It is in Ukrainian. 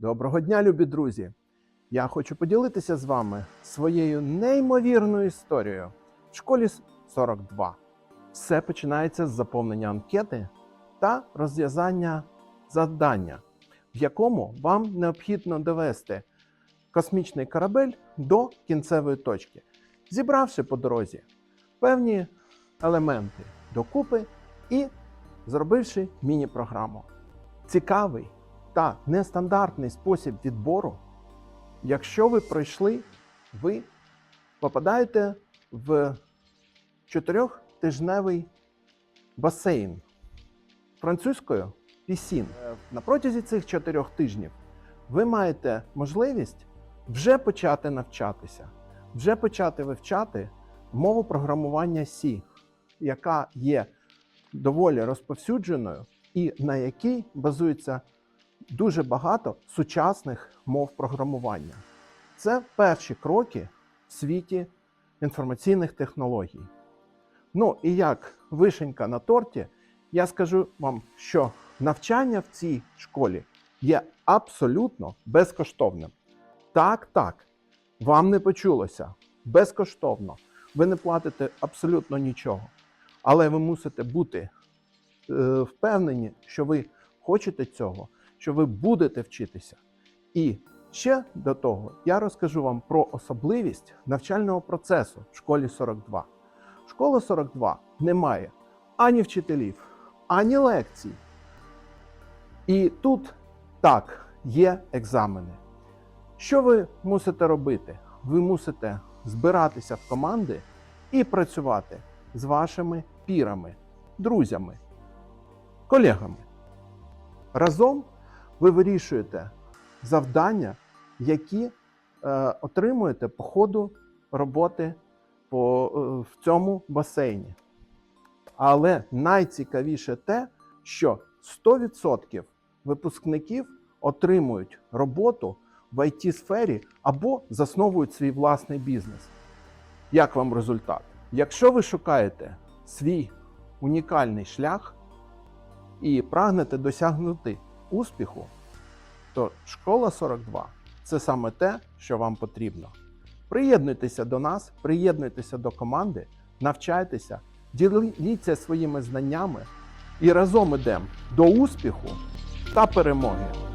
Доброго дня, любі друзі! Я хочу поділитися з вами своєю неймовірною історією в школі 42. Все починається з заповнення анкети та розв'язання завдання, в якому вам необхідно довести космічний корабель до кінцевої точки, зібравши по дорозі певні елементи докупи і зробивши міні-програму. Цікавий та нестандартний спосіб відбору. Якщо ви пройшли, ви попадаєте в чотирьохтижневий басейн французькою пісін. Е, На протязі цих чотирьох тижнів ви маєте можливість вже почати навчатися, вже почати вивчати мову програмування C, яка є доволі розповсюдженою і на якій базується дуже багато сучасних мов програмування. Це перші кроки в світі інформаційних технологій. Ну і як вишенька на торті, я скажу вам, що навчання в цій школі є абсолютно безкоштовним. Так, так, вам не почулося безкоштовно. Ви не платите абсолютно нічого. Але ви мусите бути е, впевнені, що ви хочете цього, що ви будете вчитися. І ще до того я розкажу вам про особливість навчального процесу в школі 42. Школа 42 не має ані вчителів, ані лекцій. І тут так, є екзамени. Що ви мусите робити? Ви мусите збиратися в команди і працювати з вашими пірами, друзями, колегами. Разом ви вирішуєте завдання, які е, отримуєте по ходу роботи по, е, в цьому басейні. Але найцікавіше те, що 100% випускників отримують роботу в it сфері або засновують свій власний бізнес. Як вам результат? Якщо ви шукаєте свій унікальний шлях і прагнете досягнути успіху, то школа 42 це саме те, що вам потрібно. Приєднуйтеся до нас, приєднуйтеся до команди, навчайтеся, діліться своїми знаннями і разом ідемо до успіху та перемоги.